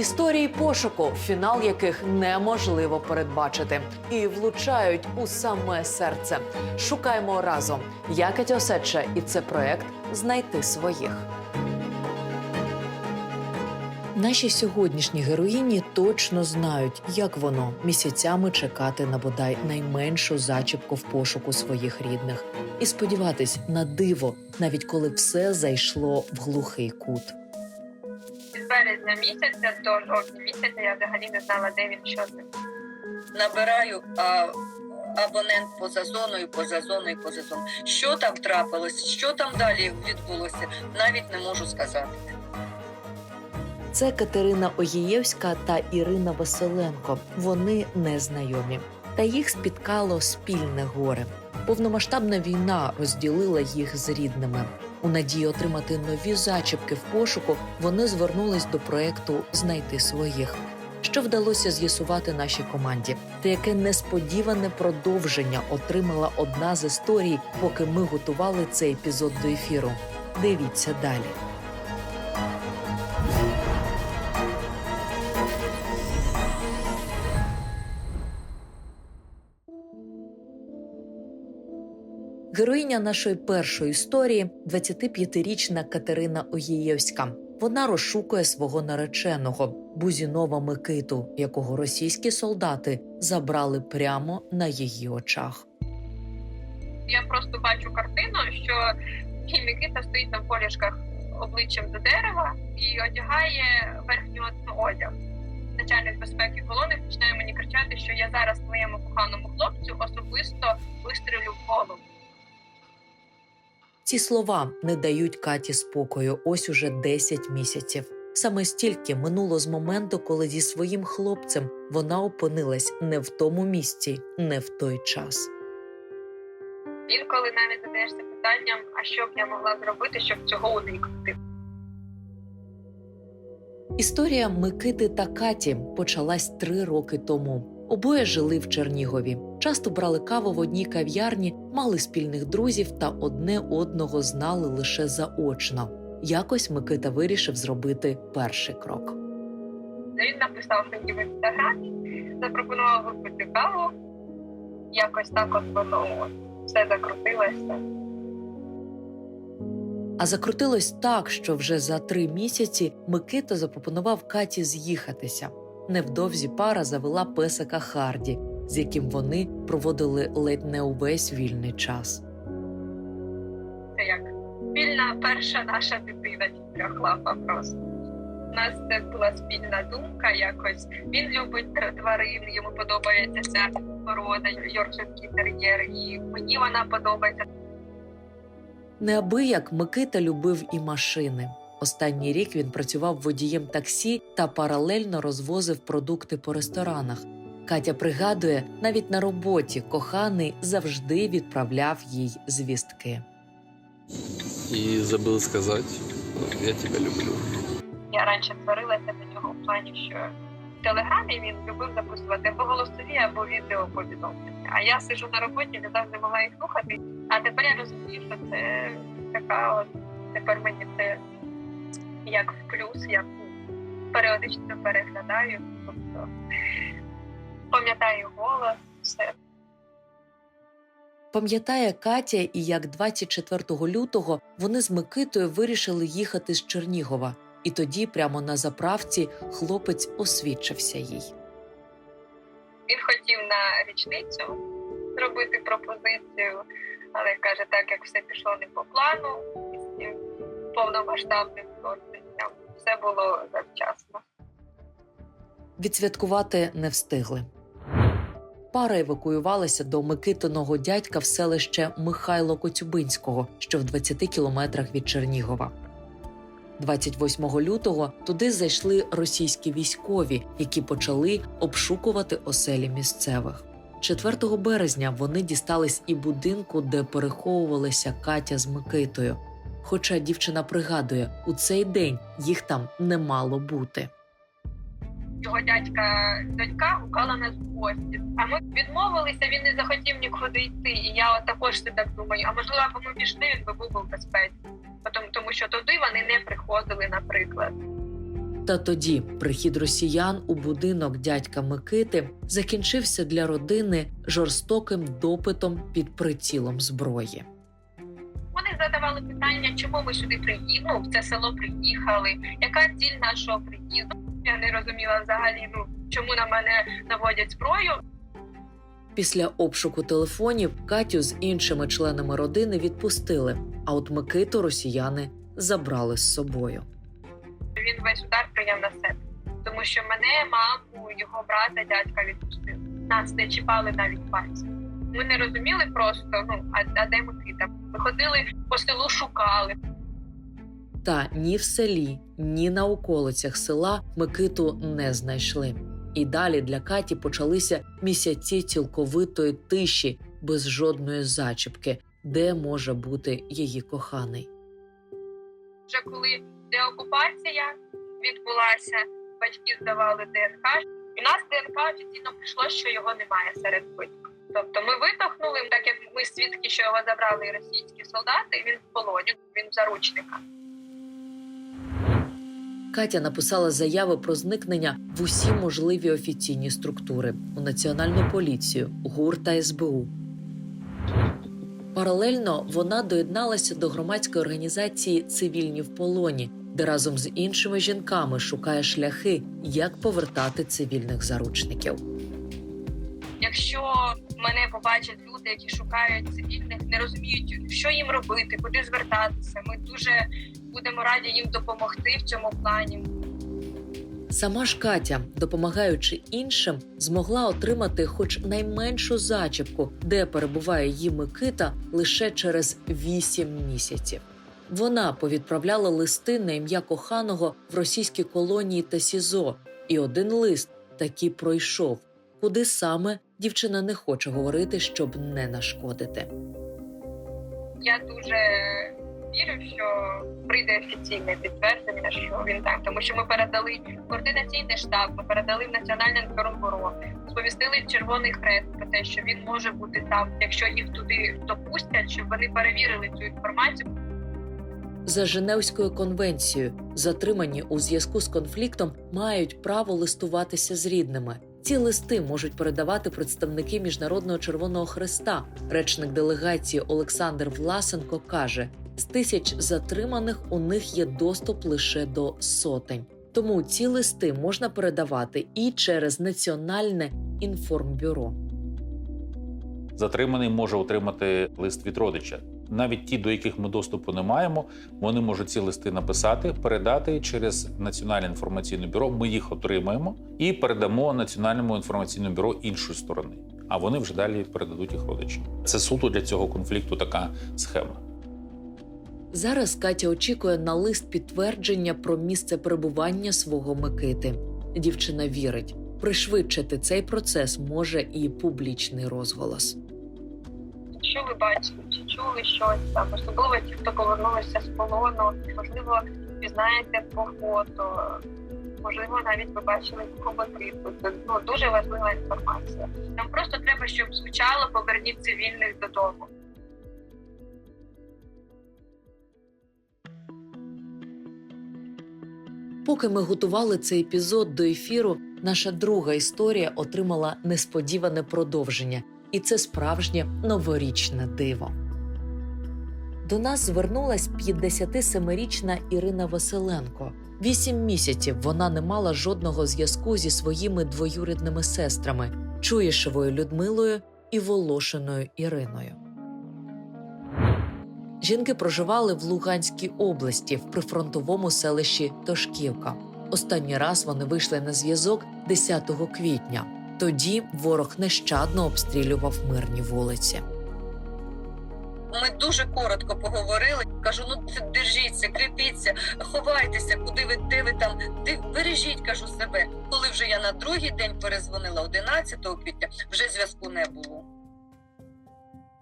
Історії пошуку, фінал яких неможливо передбачити, і влучають у саме серце. Шукаємо разом. Я Катя Осадча, і це проект Знайти своїх. Наші сьогоднішні героїні точно знають, як воно місяцями чекати на бодай найменшу зачіпку в пошуку своїх рідних, і сподіватись на диво, навіть коли все зайшло в глухий кут. Березня місяця до жовтня місяця я взагалі не знала, де він що це. набираю а, абонент поза зоною, поза зоною, поза зоною. Що там трапилось, що там далі відбулося, навіть не можу сказати. Це Катерина Огієвська та Ірина Василенко. Вони незнайомі. Та їх спіткало спільне горе. Повномасштабна війна розділила їх з рідними. У надії отримати нові зачіпки в пошуку вони звернулись до проекту Знайти своїх. Що вдалося з'ясувати нашій команді, та яке несподіване продовження отримала одна з історій, поки ми готували цей епізод до ефіру. Дивіться далі. Героїня нашої першої історії 25-річна Катерина Огієвська. Вона розшукує свого нареченого Бузінова Микиту, якого російські солдати забрали прямо на її очах. Я просто бачу картину, що Микита стоїть на полішках обличчям до дерева і одягає верхню одяг. Начальник безпеки колони починає мені кричати, що я зараз твоєму коханому хлопцю особисто вистрілю в голову. Ці слова не дають Каті спокою ось уже 10 місяців. Саме стільки минуло з моменту, коли зі своїм хлопцем вона опинилась не в тому місці, не в той час. Інколи навіть задаєшся питанням, а що б я могла зробити, щоб цього уникнути. Історія Микити та Каті почалась три роки тому. Обоє жили в Чернігові. Часто брали каву в одній кав'ярні, мали спільних друзів та одне одного знали лише заочно. Якось Микита вирішив зробити перший крок. Він написав мені в інстаграмі, запропонував випити каву. Якось так от воно все закрутилося. А закрутилось так, що вже за три місяці Микита запропонував Каті з'їхатися. Невдовзі пара завела песика Харді, з яким вони проводили ледь не увесь вільний час. Це як спільна перша наша дитина трьохлапа просто. У нас це була спільна думка якось. Він любить тварин, йому подобається ця порода, йоркширський тер'єр, і мені вона подобається. Неабияк Микита любив і машини. Останній рік він працював водієм таксі та паралельно розвозив продукти по ресторанах. Катя пригадує, навіть на роботі коханий завжди відправляв їй звістки. И забыл сказать, я тебя люблю. Я раніше сварилася до нього в плані, що в телеграмі він любив записувати або голосові, або відео повідомлення. А я сижу на роботі, не завжди могла їх слухати. А тепер я розумію, що це така от тепер мені це як в плюс, я періодично переглядаю, тобто пам'ятаю голос, все. Пам'ятає Катя, і як 24 лютого вони з Микитою вирішили їхати з Чернігова. І тоді, прямо на заправці, хлопець освідчився їй. Він хотів на річницю зробити пропозицію, але каже, так як все пішло не по плану, з цим повномасштабним вторгненням все було завчасно. Відсвяткувати не встигли. Пара евакуювалася до Микитиного дядька в селище Михайло Коцюбинського, що в 20 кілометрах від Чернігова. 28 лютого туди зайшли російські військові, які почали обшукувати оселі місцевих. 4 березня вони дістались і будинку, де переховувалися Катя з Микитою. Хоча дівчина пригадує, у цей день їх там не мало бути. Його дядька донька гукала нас в гості. А ми відмовилися, він не захотів нікуди йти. І я от також так думаю, а можливо, або ми пішли, він би був у безпеці. Тому, тому що туди вони не приходили, наприклад. Та тоді прихід росіян у будинок дядька Микити закінчився для родини жорстоким допитом під прицілом зброї. Вони задавали питання, чому ми сюди приїхали, ну, в це село приїхали, яка ціль нашого приїзду. Я не розуміла взагалі, ну чому на мене наводять зброю. Після обшуку телефонів Катю з іншими членами родини відпустили, а от Микиту росіяни забрали з собою. Він весь удар прийняв на себе, тому що мене, маму, його брата, дядька відпустили. Нас не чіпали навіть пальцем. Ми не розуміли просто, ну а, а де Микита? Ми ходили по селу, шукали. Та ні в селі, ні на околицях села Микиту не знайшли. І далі для Каті почалися місяці цілковитої тиші без жодної зачіпки, де може бути її коханий. Вже коли деокупація відбулася, батьки здавали ДНК. І у нас ДНК офіційно прийшло, що його немає серед батьків. Тобто ми витохнули, так як ми свідки, що його забрали російські солдати, він в полоні, він в заручниках. Катя написала заяви про зникнення в усі можливі офіційні структури у Національну поліцію, ГУР та СБУ. Паралельно вона доєдналася до громадської організації Цивільні в полоні, де разом з іншими жінками шукає шляхи, як повертати цивільних заручників. Якщо мене побачать люди, які шукають цивільних, не розуміють, що їм робити, куди звертатися. Ми дуже будемо раді їм допомогти в цьому плані. Сама ж Катя, допомагаючи іншим, змогла отримати хоч найменшу зачіпку, де перебуває її Микита лише через вісім місяців. Вона повідправляла листи на ім'я коханого в російські колонії та СІЗО, і один лист таки пройшов. Куди саме дівчина не хоче говорити, щоб не нашкодити. Я дуже вірю, що прийде офіційне підтвердження, що він там, тому що ми передали координаційний штаб, ми передали в Національне інформбюро, сповістили Червоний Хрест про те, що він може бути там, якщо їх туди допустять, щоб вони перевірили цю інформацію. За Женевською конвенцією затримані у зв'язку з конфліктом мають право листуватися з рідними. Ці листи можуть передавати представники Міжнародного Червоного Хреста. Речник делегації Олександр Власенко каже: з тисяч затриманих у них є доступ лише до сотень. Тому ці листи можна передавати і через Національне інформбюро. затриманий може отримати лист від родича. Навіть ті, до яких ми доступу не маємо, вони можуть ці листи написати, передати через Національне інформаційне бюро. Ми їх отримаємо і передамо Національному інформаційному бюро іншої сторони. А вони вже далі передадуть їх родичам. Це суто для цього конфлікту така схема. Зараз Катя очікує на лист підтвердження про місце перебування свого Микити. Дівчина вірить, пришвидшити цей процес може і публічний розголос. Що ви бачили, чи чули щось там, особливо ті, хто повернулися з полону, можливо, пізнаєте фото, можливо, навіть ви бачили коментарів. Це ну, дуже важлива інформація. Нам просто треба, щоб звучало поверніть цивільних додому. Поки ми готували цей епізод до ефіру, наша друга історія отримала несподіване продовження, і це справжнє новорічне диво. До нас звернулась 57-річна Ірина Василенко. Вісім місяців вона не мала жодного зв'язку зі своїми двоюрідними сестрами Чуєшевою Людмилою і Волошиною Іриною. Жінки проживали в Луганській області в прифронтовому селищі Тошківка. Останній раз вони вийшли на зв'язок 10 квітня. Тоді ворог нещадно обстрілював мирні вулиці. Ми дуже коротко поговорили. Кажу, ну це держіться, кріпіться, ховайтеся, куди ви де ви там, де бережіть, кажу себе. Коли вже я на другий день перезвонила 11 квітня, вже зв'язку не було.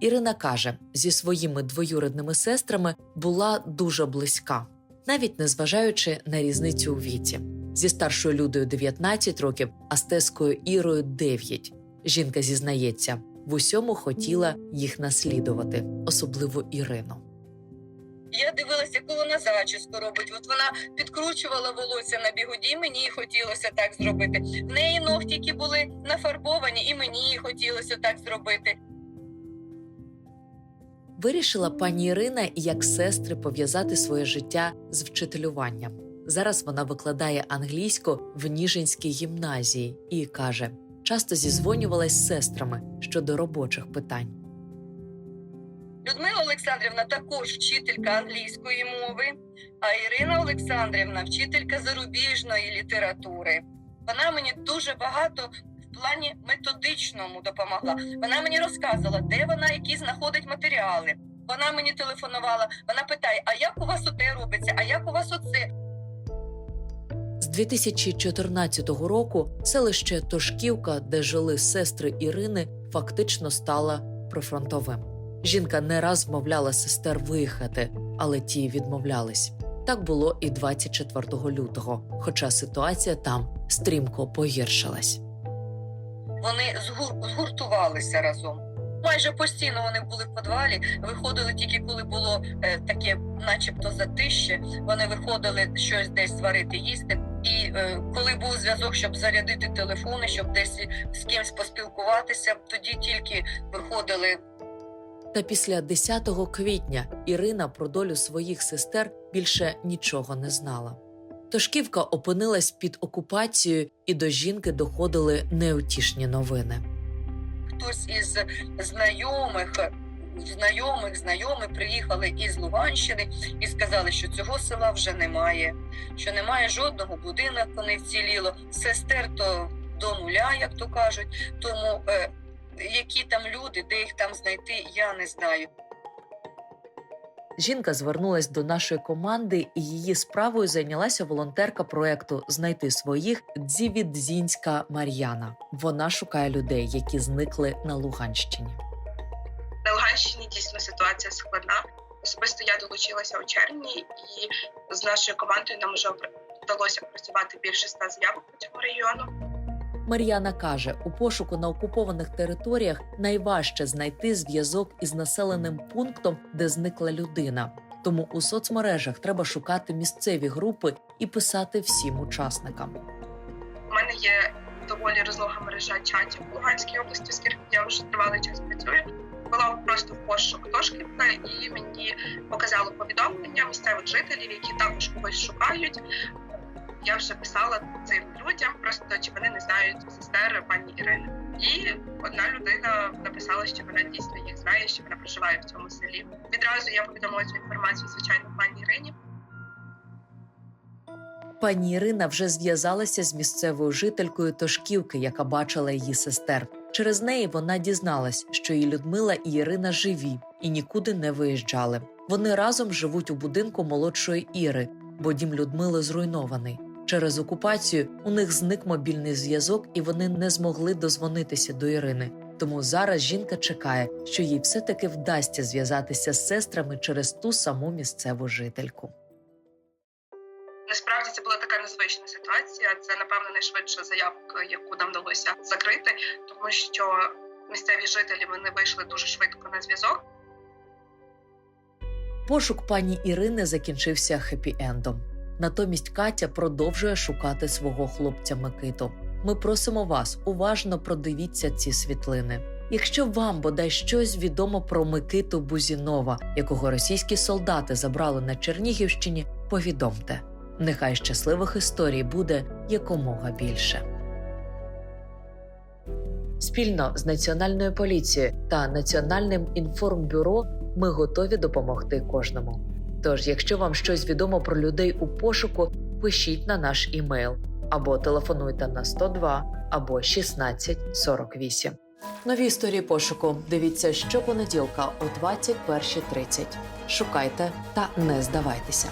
Ірина каже, зі своїми двоюрідними сестрами була дуже близька, навіть незважаючи на різницю у віці. Зі старшою Людою 19 років, а з Тескою Ірою 9. Жінка зізнається, в усьому хотіла їх наслідувати, особливо Ірину. Я дивилася, яку вона зачіску робить. От вона підкручувала волосся на бігуді, мені хотілося так зробити. В неї ногтики були нафарбовані, і мені хотілося так зробити. Вирішила пані Ірина, як сестри пов'язати своє життя з вчителюванням. Зараз вона викладає англійську в Ніжинській гімназії і каже: часто зізвонювалась з сестрами щодо робочих питань. Людмила Олександрівна також вчителька англійської мови, а Ірина Олександрівна вчителька зарубіжної літератури. Вона мені дуже багато в плані методичному допомогла. Вона мені розказувала, де вона які знаходить матеріали. Вона мені телефонувала, вона питає: а як у вас оте робиться? А як у вас оце? З 2014 року селище Тошківка, де жили сестри Ірини, фактично стало прифронтовим. Жінка не раз вмовляла сестер виїхати, але ті відмовлялись. Так було і 24 лютого, хоча ситуація там стрімко погіршилась. Вони згур- згуртувалися разом. Майже постійно вони були в підвалі, виходили тільки коли було е, таке, начебто, затище. Вони виходили щось десь зварити, їсти. І е, коли був зв'язок, щоб зарядити телефони, щоб десь з кимось поспілкуватися, тоді тільки виходили. Та після 10 квітня Ірина про долю своїх сестер більше нічого не знала. Тошківка опинилась під окупацією, і до жінки доходили неутішні новини. Хтось із знайомих. Знайомих, знайомих приїхали із Луганщини і сказали, що цього села вже немає, що немає жодного будинку не вціліло. Сестер то до нуля, як то кажуть. Тому е, які там люди, де їх там знайти, я не знаю. Жінка звернулась до нашої команди, і її справою зайнялася волонтерка проекту Знайти своїх Дзівідзінська Мар'яна. Вона шукає людей, які зникли на Луганщині. На Луганщині дійсно ситуація складна. Особисто я долучилася у червні, і з нашою командою нам вже вдалося працювати більше ста заявок по цьому регіону. Мар'яна каже, у пошуку на окупованих територіях найважче знайти зв'язок із населеним пунктом, де зникла людина. Тому у соцмережах треба шукати місцеві групи і писати всім учасникам. У мене є доволі розлога мережа чатів в Луганській області, оскільки я вже тривалий час працюю. Була просто в пошук Тошківка, і мені показало повідомлення місцевих жителів, які також когось шукають. Я вже писала цим людям, просто чи вони не знають сестер пані Ірини. І одна людина написала, що вона дійсно їх знає, що вона проживає в цьому селі. Відразу я повідомила цю інформацію, звичайно, пані Ірині. Пані Ірина вже зв'язалася з місцевою жителькою Тошківки, яка бачила її сестер. Через неї вона дізналась, що і Людмила і Ірина живі і нікуди не виїжджали. Вони разом живуть у будинку молодшої Іри, бо дім Людмили зруйнований. Через окупацію у них зник мобільний зв'язок, і вони не змогли дозвонитися до Ірини. Тому зараз жінка чекає, що їй все-таки вдасться зв'язатися з сестрами через ту саму місцеву жительку. Насправді це була така незвична ситуація. Це напевно найшвидша заявка, яку нам вдалося закрити, тому що місцеві жителі вони вийшли дуже швидко на зв'язок. Пошук пані Ірини закінчився хеппі-ендом. Натомість Катя продовжує шукати свого хлопця Микиту. Ми просимо вас уважно продивіться ці світлини. Якщо вам бодай щось відомо про Микиту Бузінова, якого російські солдати забрали на Чернігівщині, повідомте. Нехай щасливих історій буде якомога більше. Спільно з Національною поліцією та Національним інформбюро ми готові допомогти кожному. Тож, якщо вам щось відомо про людей у пошуку, пишіть на наш імейл або телефонуйте на 102 або 1648. Нові історії пошуку. Дивіться щопонеділка о 21.30. Шукайте та не здавайтеся.